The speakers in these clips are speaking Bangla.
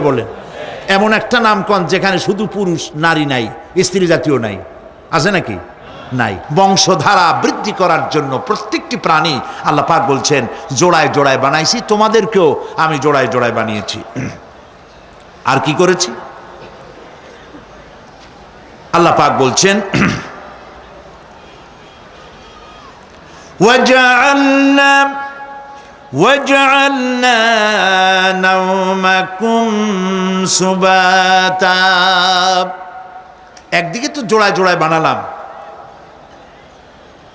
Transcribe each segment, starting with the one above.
বলেন এমন একটা নাম কন যেখানে শুধু পুরুষ নারী নাই স্ত্রী জাতীয় নাই আছে নাকি নাই বংশধারা বৃদ্ধি করার জন্য প্রত্যেকটি প্রাণী আল্লাহ পাক বলছেন জোড়ায় জোড়ায় বানাইছি তোমাদেরকেও আমি জোড়ায় জোড়ায় বানিয়েছি আর কি করেছি আল্লাহ পাক বলছেন وجعلنا وجعلنا نومكم سباتا একদিকে তো জোড়ায় জোড়ায় বানালাম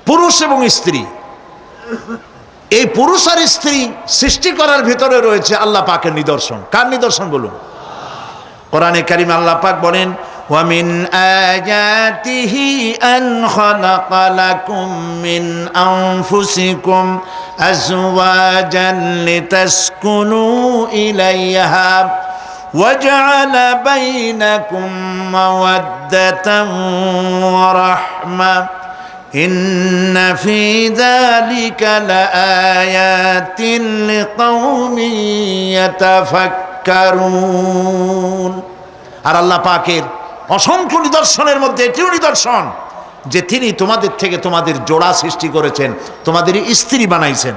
পুরুষ এবং স্ত্রী এই পুরুষ আর স্ত্রী সৃষ্টি করার ভিতরে রয়েছে আল্লাহ পাকের নিদর্শন কার নিদর্শন বলুন কোরআনে কারিম আল্লাহ পাক বলেন ومن آياته أن خلق لكم من أنفسكم أزواجا لتسكنوا إليها وجعل بينكم مودة ورحمة إن في ذلك لآيات لقوم يتفكرون আর আল্লাহ পাকের অসংখ্য নিদর্শনের মধ্যে এটিও নিদর্শন যে তিনি তোমাদের থেকে তোমাদের জোড়া সৃষ্টি করেছেন, তোমাদের স্ত্রী বানাইছেন।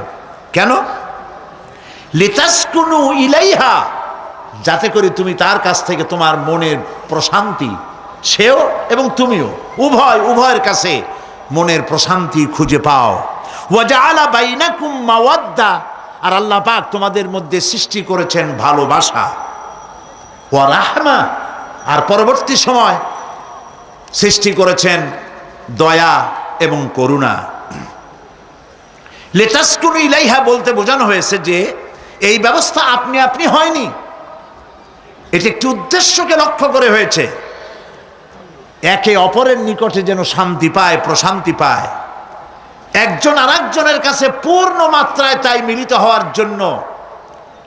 কেন? লিতাসকুনু ইলাইহা, যাতে করে তুমি তার কাছ থেকে তোমার মনের প্রশান্তি, সেও এবং তুমিও, উভয়, উভয়ের কাছে মনের প্রশান্তি খুঁজে পাও। ওয়াজআলা বাইনাকুম মাওয়াদ্দা, আর আল্লাহ পাক তোমাদের মধ্যে সৃষ্টি করেছেন ভালোবাসা। ওয়া আর পরবর্তী সময় সৃষ্টি করেছেন দয়া এবং করুণা। লেটাসকুনু ইলাইহা বলতে বোঝানো হয়েছে যে, এই ব্যবস্থা আপনি আপনি হয়নি। এটি একটি উদ্দেশ্যকে লক্ষ্য করে হয়েছে। একে অপরের নিকটে যেন শান্তি পায়, প্রশান্তি পায়। একজন আরেকজনের কাছে পূর্ণ মাত্রায় তাই মিলিত হওয়ার জন্য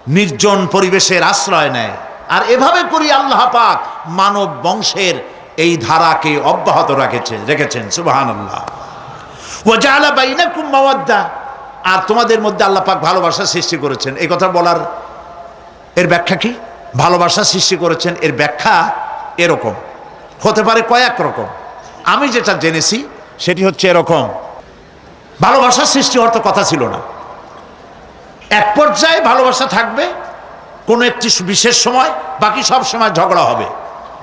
নির্জন পরিবেশের আশ্রয় নেয়। আর এভাবে করি আল্লাহ পাক মানব বংশের এই ধারাকে অব্যাহত রেখেছে, রেখেছেন সুবাহান আল্লাহ ও জালা বাইনা কুম্মাওয়াদ্দা আর তোমাদের মধ্যে আল্লাহ পাক ভালোবাসা সৃষ্টি করেছেন। এই কথা বলার এর ব্যাখ্যা কি? ভালোবাসা সৃষ্টি করেছেন, এর ব্যাখ্যা এরকম। হতে পারে কয়েক রকম। আমি যেটা জেনেছি, সেটি হচ্ছে এরকম। ভালোবাসা সৃষ্টি হওয়ার তো কথা ছিল না। এক পর্যায়ে ভালোবাসা থাকবে কোনো একটি বিশেষ সময়, বাকি সব সময় ঝগড়া হবে।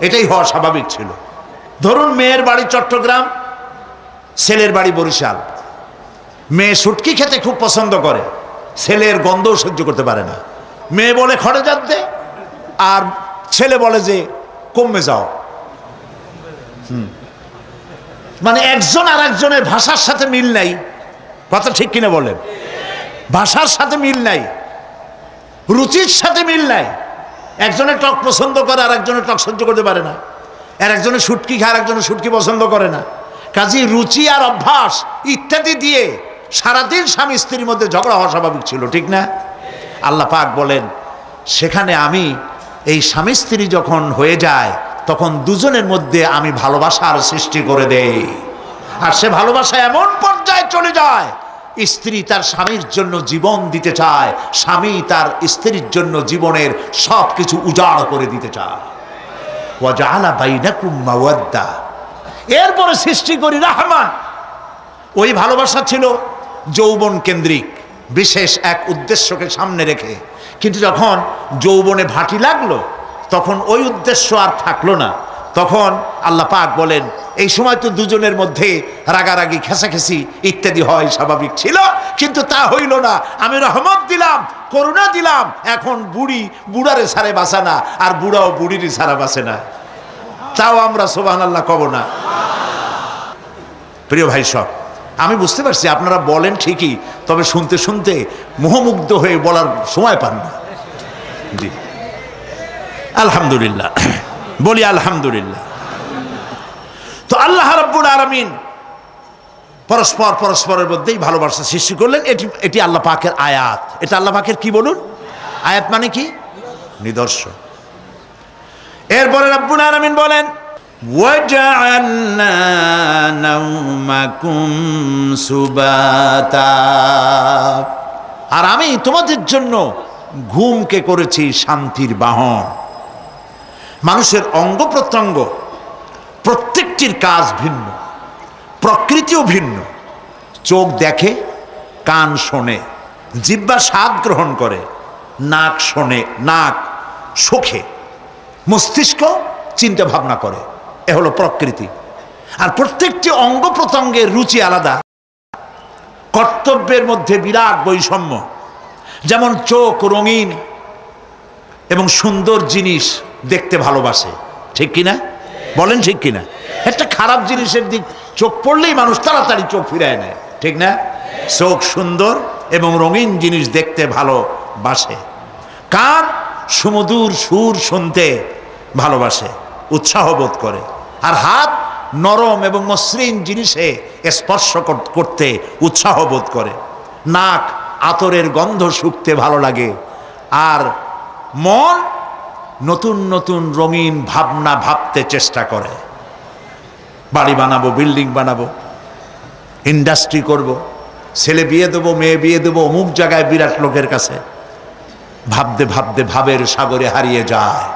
এটাই হওয়া স্বাভাবিক ছিল। ধরুন মেয়ের বাড়ি চট্টগ্রাম, ছেলের বাড়ি বরিশাল। মেয়ে সুটকি খেতে খুব পছন্দ করে, ছেলের গন্ধও সহ্য করতে পারে না। মেয়ে বলে, খড়ে যাতে আর ছেলে বলে যে কমবে যাও। হুম। মানে একজন আর একজনের ভাষার সাথে মিল নাই। কথা ঠিক কিনা বলেন? ভাষার সাথে মিল নাই। রুচির সাথে মিল নাই। একজনের টক পছন্দ করে আর একজনের টক সহ্য করতে পারে না। আর একজনের সুটকি খায় আর একজনের সুটকি পছন্দ করে না। কাজী রুচি আর অভ্যাস ইত্যাদি দিয়ে সারাদিন স্বামী স্ত্রীর মধ্যে ঝগড়া হওয়া স্বাভাবিক ছিল, ঠিক না? আল্লাহ পাক বলেন, সেখানে আমি এই স্বামী স্ত্রী যখন হয়ে যায়, তখন দুজনের মধ্যে আমি ভালোবাসার সৃষ্টি করে দেই। আর সে ভালোবাসা এমন পর্যায়ে চলে যায় স্ত্রী তার স্বামীর জন্য জীবন দিতে চায়, স্বামী তার স্ত্রীর জন্য জীবনের সব কিছু উজাড় করে দিতে চায়। এরপরে সৃষ্টি করি রাহমান। ওই ভালোবাসা ছিল যৌবন কেন্দ্রিক, বিশেষ এক উদ্দেশ্যকে সামনে রেখে। কিন্তু যখন যৌবনে ভাটি লাগল, তখন ওই উদ্দেশ্য আর থাকল না। তখন আল্লাহ পাক বলেন, এই সময় তো দুজনের মধ্যে রাগারাগি, খেসাখেসি ইত্যাদি হয়, স্বাভাবিক ছিল, কিন্তু তা হইল না। আমি রহমত দিলাম, করুণা দিলাম, এখন বুড়ি বুড়ারে সারে বাসে না, আর বুড়াও বুড়িরই সারা বাসে না। তাও আমরা সোবাহ আল্লাহ কব না। প্রিয় ভাই সব, আমি বুঝতে পারছি, আপনারা বলেন ঠিকই, তবে শুনতে শুনতে মোহমুগ্ধ হয়ে বলার সময় পান না। জি। আলহামদুলিল্লাহ। বলি আলহামদুলিল্লাহ তো আল্লাহ রব্বুল আলমিন পরস্পর পরস্পরের মধ্যেই ভালোবাসা সৃষ্টি করলেন এটি এটি আল্লাহ পাকের আয়াত এটা আল্লাহ পাকের কি বলুন আয়াত মানে কি নিদর্শন এরপরে রব্বুল আলমিন বলেন وجعلنا نومكم سباتا আর আমি তোমাদের জন্য ঘুমকে করেছি শান্তির বাহন মানুষের অঙ্গ প্রত্যঙ্গ প্রত্যেকটির কাজ ভিন্ন, প্রকৃতিও ভিন্ন। চোখ দেখে, কান শোনে, জিব্বা স্বাদ গ্রহণ করে, নাক শোনে, নাক শোখে, মস্তিষ্ক চিন্তা ভাবনা করে, এ হলো প্রকৃতি। আর প্রত্যেকটি অঙ্গ প্রত্যঙ্গের রুচি আলাদা। কর্তব্যের মধ্যে বিরাট বৈষম্য। যেমন চোখ রঙিন এবং সুন্দর জিনিস দেখতে ভালোবাসে। ঠিক কিনা? বলেন ঠিক কিনা? একটা খারাপ জিনিসের দিক চোখ পড়লেই মানুষ তাড়াতাড়ি চোখ ফিরায় নেয়। ঠিক না? চোখ সুন্দর এবং রঙিন জিনিস দেখতে ভালোবাসে। কান সুমধুর সুর শুনতে ভালোবাসে, উৎসাহ বোধ করে। আর হাত নরম এবং মসৃণ জিনিসে স্পর্শ করতে উৎসাহ বোধ করে। নাক আতরের গন্ধ শুকতে ভালো লাগে। আর মন নতুন নতুন রঙিন ভাবনা ভাবতে চেষ্টা করে। বাড়ি বানাবো, বিল্ডিং বানাবো, ইন্ডাস্ট্রি করব, ছেলে বিয়ে দেবো, মেয়ে বিয়ে দেবো, অমুক জায়গায় বিরাট লোকের কাছে। ভাবতে ভাবতে ভাবের সাগরে হারিয়ে যায়।